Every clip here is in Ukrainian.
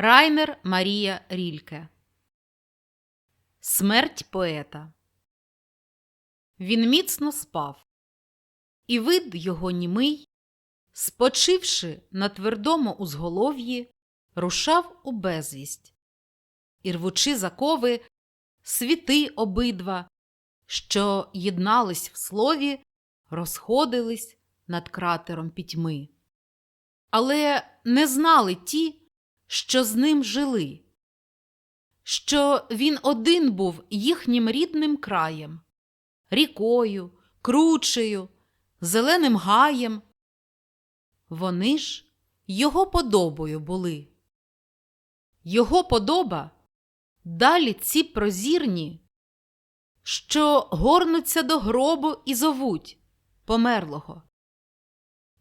Райнер Марія Рільке. Смерть поета. Він міцно спав, і вид його німий, спочивши на твердому узголов'ї, рушав у безвість, і рвучи закови, світи обидва, що єднались в слові, розходились над кратером пітьми. Але не знали ті, що з ним жили, що він один був їхнім рідним краєм, рікою, кручею, зеленим гаєм. Вони ж його подобою були. Його подоба далі ці прозірні, що горнуться до гробу і зовуть померлого,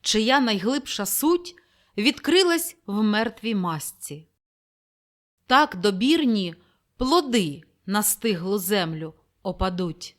чия найглибша суть відкрилась в мертвій масці. Так добірні плоди на стиглу землю опадуть.